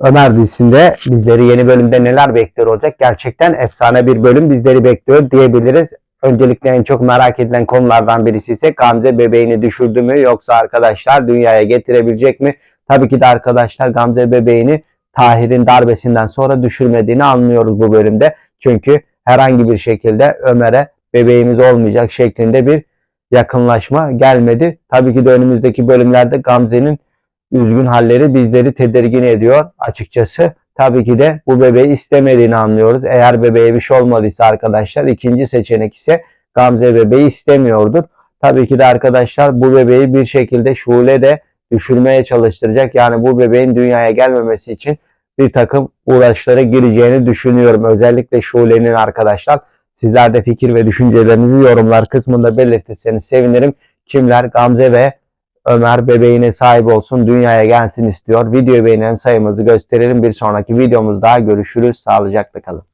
Ömer dizisinde bizleri yeni bölümde neler bekliyor olacak? Gerçekten efsane bir bölüm bizleri bekliyor diyebiliriz. Öncelikle en çok merak edilen konulardan birisi ise Gamze bebeğini düşürdü mü yoksa arkadaşlar dünyaya getirebilecek mi? Tabii ki de arkadaşlar Gamze bebeğini Tahir'in darbesinden sonra düşürmediğini anlıyoruz bu bölümde. Çünkü herhangi bir şekilde Ömer'e bebeğimiz olmayacak şeklinde bir yakınlaşma gelmedi. Tabii ki de önümüzdeki bölümlerde Gamze'nin üzgün halleri bizleri tedirgin ediyor açıkçası. Tabii ki de bu bebeği istemediğini anlıyoruz. Eğer bebeğe bir şey olmadıysa arkadaşlar ikinci seçenek ise Gamze bebeği istemiyordur. Tabii ki de arkadaşlar bu bebeği bir şekilde Şule de düşürmeye çalıştıracak. Yani bu bebeğin dünyaya gelmemesi için bir takım uğraşlara gireceğini düşünüyorum. Özellikle Şule'nin arkadaşlar. Sizler de fikir ve düşüncelerinizi yorumlar kısmında belirtirseniz sevinirim. Kimler Gamze ve Ömer bebeğine sahip olsun, dünyaya gelsin istiyor. Videoyu beğenelim, sayımızı gösterelim. Bir sonraki videomuzda görüşürüz. Sağlıcakla kalın.